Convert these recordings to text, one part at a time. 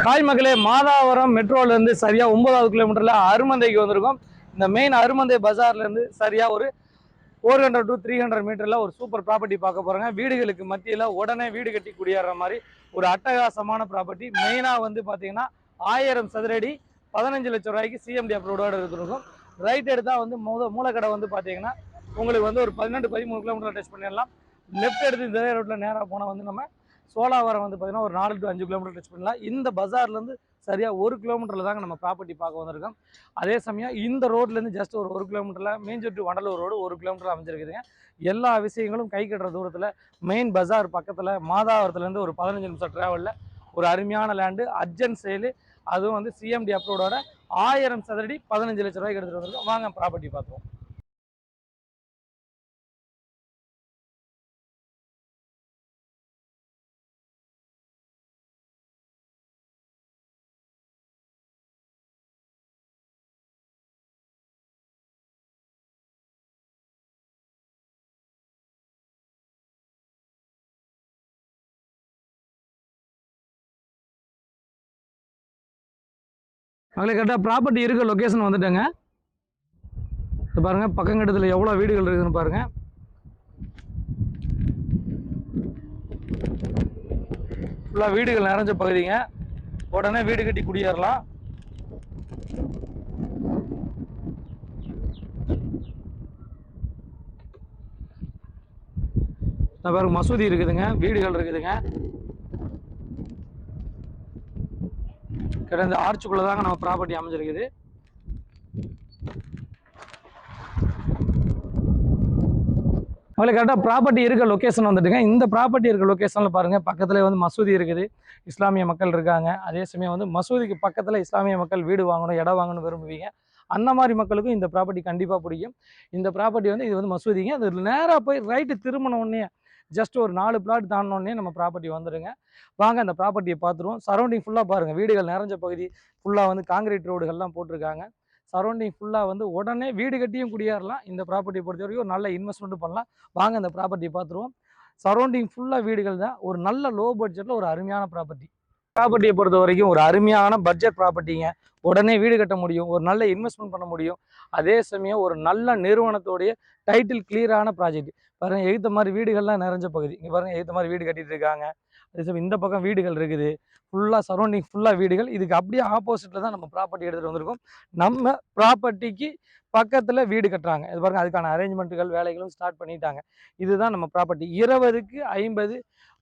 Hi மக்களே மாதாவரம் மெட்ரோலேருந்து சரியாக ஒன்பதாவது கிலோமீட்டரில் அருமந்தைக்கு வந்திருக்கோம். இந்த மெயின் அருமந்தை பஜார்லேருந்து சரியாக ஒரு four hundred to three hundred மீட்டரில் ஒரு சூப்பர் ப்ராப்பர்ட்டி பார்க்க போறாங்க. வீடுகளுக்கு மத்தியில் உடனே வீடு கட்டி குடியேற மாதிரி ஒரு அட்டகாசமான ப்ராப்பர்ட்டி மெயினாக வந்து பார்த்தீங்கன்னா ஆயிரம் சதுரடி பதினஞ்சு லட்சம் ரூபாய்க்கு சிஎம்டி அப்ரூவோட இருந்திருக்கும். ரைட் எடுத்தால் வந்து மூல மூலக்கடை வந்து பார்த்தீங்கன்னா உங்களுக்கு வந்து ஒரு பதினெட்டு பதிமூணு கிலோமீட்டர் டச் பண்ணிடலாம். லெஃப்ட் எடுத்து இதே ரோட்டில் நேராக போனால் வந்து நம்ம சோலாவரம் வந்து பார்த்தீங்கன்னா ஒரு நாலு டு அஞ்சு கிலோமீட்டர் டச் பண்ணலாம். இந்த பஜார்லேருந்து சரியாக ஒரு கிலோமீட்டரில் தாங்க நம்ம ப்ராப்பர்ட்டி பார்க்க வந்திருக்கோம். அதே சமயம் இந்த ரோட்லேருந்து ஜஸ்ட் ஒரு ஒரு கிலோமீட்டரில் மேஞ்சூர் டு வண்டலூர் ரோடு ஒரு கிலோமீட்டர் அமைஞ்சிருக்குதுங்க. எல்லா விஷயங்களும் கை கட்டுற தூரத்தில் மெயின் பஜார் பக்கத்தில் மாதாவரத்துலேருந்து ஒரு பதினஞ்சு நிமிஷம் ட்ராவலில் ஒரு அருமையான லேண்டு அர்ஜென்ட் சேலு அதுவும் வந்து சிஎம்டி அப்ரூவோட ஆயிரம் சதுரடி பதினஞ்சு லட்ச ரூபாய்க்கு எடுத்துகிட்டு வந்திருக்கோம். வாங்க ப்ராப்பர்ட்டி பார்த்துருவோம் மகளே கரெக்டாக ப்ராப்பர்ட்டி இருக்க லொக்கேஷன் வந்துட்டேங்க. இது பாருங்கள் பக்கங்கட்டத்தில் எவ்வளோ வீடுகள் இருக்குதுன்னு பாருங்கள் ஃபுல்லாக வீடுகள் நிறைஞ்ச பகுதிங்க. உடனே வீடு கட்டி குடியேறலாம். பாருங்க மசூதி இருக்குதுங்க வீடுகள் இருக்குதுங்க. கிடந்த ஆர்ச்சுக்குள்ளே தாங்க நம்ம ப்ராப்பர்ட்டி அமைஞ்சிருக்குது. அவங்களுக்கு கரெக்டாக ப்ராப்பர்ட்டி இருக்க லொக்கேஷன் வந்துட்டுங்க. இந்த ப்ராப்பர்ட்டி இருக்க லொக்கேஷனில் பாருங்கள் பக்கத்தில் வந்து மசூதி இருக்குது. இஸ்லாமிய மக்கள் இருக்காங்க. அதே சமயம் வந்து மசூதிக்கு பக்கத்தில் இஸ்லாமிய மக்கள் வீடு வாங்கணும் இடம் வாங்கணும் விரும்புவீங்க. அந்த மாதிரி மக்களுக்கும் இந்த ப்ராப்பர்ட்டி கண்டிப்பாக பிடிக்கும். இந்த ப்ராப்பர்ட்டி வந்து இது வந்து மசூதிங்க. அது நேராக போய் ரைட்டு திரும்பின உடனே ஜஸ்ட் ஒரு நாலு பிளாட் தாண்டினோடனே நம்ம ப்ராப்பர்ட்டி வந்துடுங்க வாங்க அந்த ப்ராப்பர்ட்டியை பார்த்துருவோம் சரௌண்டிங் ஃபுல்லாக பாருங்கள் வீடுகள் நிறைஞ்ச பகுதி ஃபுல்லாக வந்து காங்கிரீட் ரோடுகள்லாம் போட்டிருக்காங்க. சரௌண்டிங் ஃபுல்லாக வந்து உடனே வீடு கட்டியும் குடியேறலாம். இந்த ப்ராப்பர்ட்டியை பொறுத்த வரைக்கும் ஒரு நல்ல இன்வெஸ்ட்மெண்ட்டும் பண்ணலாம். வாங்க அந்த ப்ராப்பர்ட்டியை பார்த்துருவோம் சரௌண்டிங் ஃபுல்லாக வீடுகள் தான். ஒரு நல்ல லோ பட்ஜெட்டில் ஒரு அருமையான ப்ராப்பர்ட்டி ப்ராப்பர்ட்டியை பொறுத்த வரைக்கும் ஒரு அருமையான பட்ஜெட் ப்ராப்பர்ட்டிங்க உடனே வீடு கட்ட முடியும். ஒரு நல்ல இன்வெஸ்ட்மெண்ட் பண்ண முடியும். அதே சமயம் ஒரு நல்ல நிறுவனத்தோடைய டைட்டில் கிளியரான ப்ராஜெக்ட் பாருங்கள் எகுத்த மாதிரி வீடுகள்லாம் நிறைஞ்ச பகுதி. இங்கே பாருங்கள் எகுத்த மாதிரி வீடு கட்டிகிட்டு இருக்காங்க அதே சமயம் இந்த பக்கம் வீடுகள் இருக்குது. ஃபுல்லாக சரௌண்டிங் ஃபுல்லாக வீடுகள். இதுக்கு அப்படியே ஆப்போசிட்டில் தான் நம்ம ப்ராப்பர்ட்டி எடுத்துகிட்டு வந்திருக்கோம். நம்ம ப்ராப்பர்ட்டிக்கு பக்கத்தில் வீடு கட்டுறாங்க. இது பாருங்க அதுக்கான அரேஞ்ச்மெண்ட்டுகள் வேலைகளும் ஸ்டார்ட் பண்ணிட்டாங்க. இதுதான் நம்ம ப்ராப்பர்ட்டி இருபதுக்கு ஐம்பது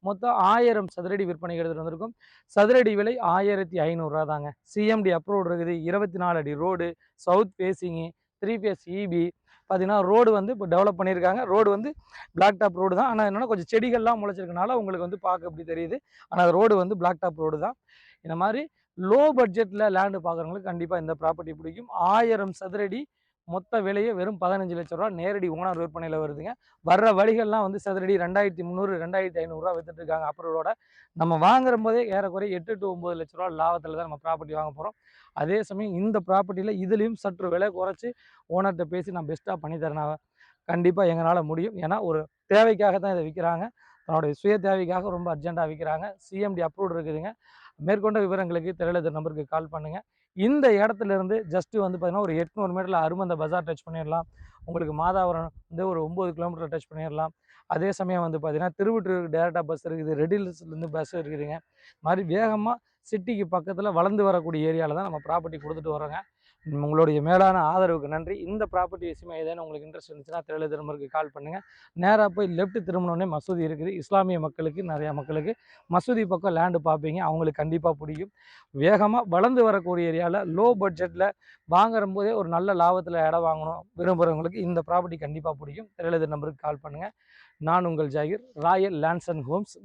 மொத்தம் ஆயிரம் சதுரடி விற்பனைக்கு எடுத்துகிட்டு வந்திருக்கோம். சதுரடி விலை ஆயிரத்தி ஐநூறுரூவா தாங்க சிஎம்டி அப்ரூவ் இருக்குது. இருபத்தி நாலு அடி road south facing three phase EB பார்த்தீங்கன்னா ரோடு வந்து இப்போ டெவலப் பண்ணியிருக்காங்க. ரோடு வந்து பிளாக் டாப் ரோடு தான். ஆனால் என்னென்னா கொஞ்சம் செடிகள்லாம் முளைச்சிருக்கனால உங்களுக்கு வந்து பார்க்க அப்படி தெரியுது. ஆனால் ரோடு வந்து பிளாக் டாப் ரோடு தான். இந்த மாதிரி லோ பட்ஜெட்டில் லேண்டு பார்க்குறவங்களுக்கு கண்டிப்பாக இந்த ப்ராப்பர்ட்டி பிடிக்கும். ஆயிரம் சதுரடி மொத்த விலையே வெறும் பதினஞ்சு லட்ச ரூபா நேரடி ஓனர் விற்பனையில் வருதுங்க. வர்ற வழிகள்லாம் வந்து சதுரடி ரெண்டாயிரத்தி முந்நூறு ரெண்டாயிரத்தி ஐநூறுரூவா வித்துட்டு இருக்காங்க அப்புறோட நம்ம வாங்குற போதே ஏறக்குறைய எட்டு டு ஒம்பது லட்ச ரூபா லாபத்தில் தான் நம்ம ப்ராப்பர்ட்டி வாங்க போகிறோம் அதே சமயம் இந்த ப்ராப்பர்ட்டியில் இதுலேயும் சற்று விலை குறைச்சி ஓனர்கிட்ட பேசி நான் பெஸ்ட்டாக பண்ணித்தரேன் கண்டிப்பாக எங்களால் முடியும். ஏன்னா ஒரு தேவைக்காக தான் இதை விற்கிறாங்க தன்னுடைய சுய தேவைக்காக ரொம்ப அர்ஜென்ட்டாக விற்கிறாங்க சிஎம்டி அப்ரூவ்ட் இருக்குதுங்க. மேற்கொண்ட விவரங்களுக்கு தெரியல நம்பருக்கு கால் பண்ணுங்கள் இந்த இடத்துல இருந்து ஜஸ்ட்டு வந்து பார்த்தீங்கன்னா ஒரு எட்நூறு மீட்டரில் அருமந்த பஜார் டச் பண்ணிடலாம் உங்களுக்கு மாதாவரம் வந்து ஒரு ஒம்பது கிலோமீட்டர் டச் பண்ணிடலாம் அதே சமயம் வந்து பார்த்தீங்கன்னா திருவட்டூருக்கு டேரெக்டாக பஸ் இருக்குது ரெடில்ஸ்லேருந்து பஸ் இருக்குதுங்க. மாதிரி வேகமாக சிட்டிக்கு பக்கத்தில் வளர்ந்து வரக்கூடிய ஏரியாவில் தான் நம்ம ப்ராப்பர்ட்டி கொடுத்துட்டு வரோங்க உங்களுடைய மேலான ஆதரவுக்கு நன்றி. இந்த ப்ராப்பர்ட்டி விஷயமா ஏதேனும் உங்களுக்கு இன்ட்ரெஸ்ட் இருந்துச்சுன்னா தெரியல நம்பருக்கு கால் பண்ணுங்கள் நேராக போய் லெஃப்ட் திரும்பினோடனே மசூதி இருக்குது. இஸ்லாமிய மக்களுக்கு நிறையா மக்களுக்கு மசூதி பக்கம் லேண்டு பார்ப்பீங்க அவங்களுக்கு கண்டிப்பாக பிடிக்கும். வேகமாக வளர்ந்து வரக்கூடிய ஏரியாவில் லோ பட்ஜெட்டில் வாங்குற போதே ஒரு நல்ல லாபத்தில் இடம் வாங்கணும் விரும்புகிறவங்களுக்கு இந்த ப்ராப்பர்ட்டி கண்டிப்பாக பிடிக்கும். தெரியல நம்பருக்கு கால் பண்ணுங்கள் நான் உங்கள் Zakir. Royal lands and homes